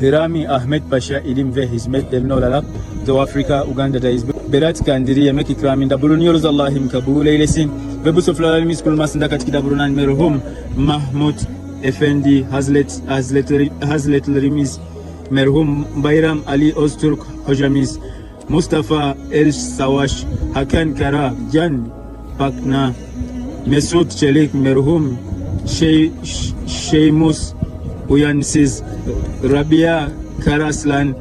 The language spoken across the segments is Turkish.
Hirami Ahmet Paşa ilim ve hizmetlerine olarak Doğu Afrika, Uganda'dayız. Berat Kandiri yemek ikramında bulunuyoruz. Allah'ım kabul eylesin. Ve bu sofralarımız kurulmasında katkıda bulunan merhum Mahmut Efendi Hazret, Hazretleri, Hazretlerimiz, merhum Bayram Ali Öztürk hocamız, Mustafa El Savaş, Hakan Kara, Can Pakna, Mesut Çelik, merhum şey, Şeymus Uyansız, Rabia Karaslan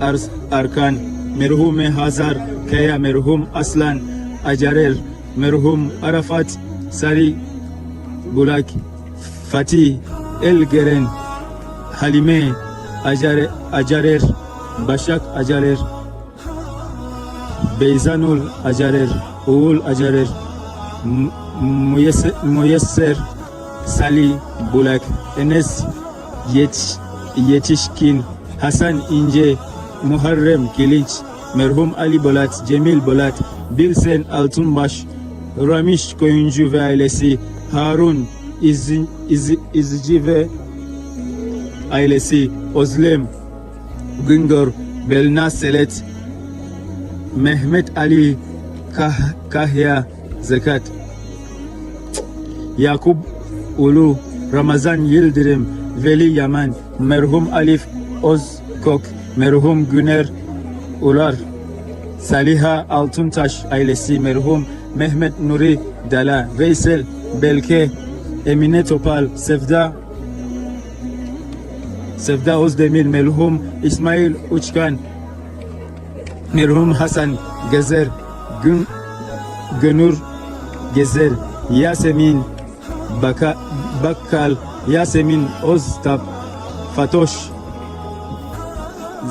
Ars, Arkan, merhume Hazar Kaya, merhum Aslan Acarer, merhum Arafat Sari Bulak, Fatih Elgeren, Halime Acarer, Acarer Başak Acarer, Beyzanul Acarer, Uğul Acarer, Müyesser, Salih Bulak, Enes Yet, Yetişkin, Hasan İnce, Muharrem Kilinç, merhum Ali Bolat, Cemil Bolat, Bilsen Altunbaş, Ramiş Koyuncu ve ailesi, Harun İzzi, İzzi, İzci ve ailesi, Ozlem Güngör, Belna Selet, Mehmet Ali Kah, Kahya Zekat, Yakup Ulu, Ramazan Yıldırım, Veli Yaman, merhum Alif Ozkok, merhum Güner Ular, Saliha Altuntaş ailesi, merhum Mehmet Nuri Dala, Veysel Belke, Emine Topal, Sevda Sevda Özdemir, merhum İsmail Uçkan, merhum Hasan Gezer, Gün, Gönür Gezer, Yasemin Baka, Bakkal, Yasemin Oztap, Fatoş,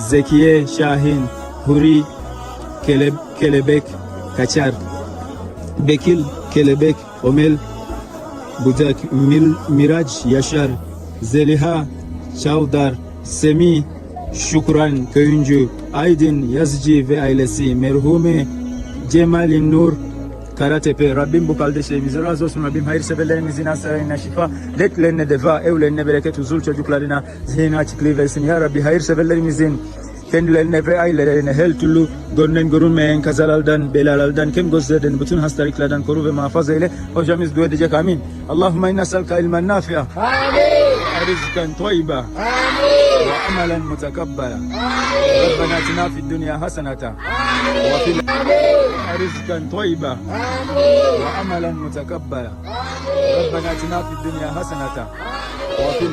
Zekiye Şahin, Huri Kele, Kelebek Kaçar, Bekil Kelebek Omel, Budak Mil, Miraç Yaşar, Zeliha Çavdar, Semi Şükran Köyüncü, Aydın Yazıcı ve ailesi, merhume Cemal Nur Karatepe. Rabbim bu kardeşlerimizi razı olsun. Rabbim hayırseverlerimizin hastalarına şifa, dertlerine deva, evlerine bereket, huzur çocuklarına zihin açıklığı versin. Ya Rabbi hayırseverlerimizin kendilerine ve ailelerine her türlü görünen görünmeyen kazalardan, belalardan, kim gözlerden, bütün hastalıklardan koru ve muhafaza eyle. Hocamız dua edecek amin. Allahümme inna salka ilmen nafi'a. Amin. Rizkan toyba. Amin. وعملا متقبلا ربنا اتنا في الدنيا حسنة وفي رزقا طيبا وعملا متقبلا ربنا اتنا في الدنيا حسنة وفي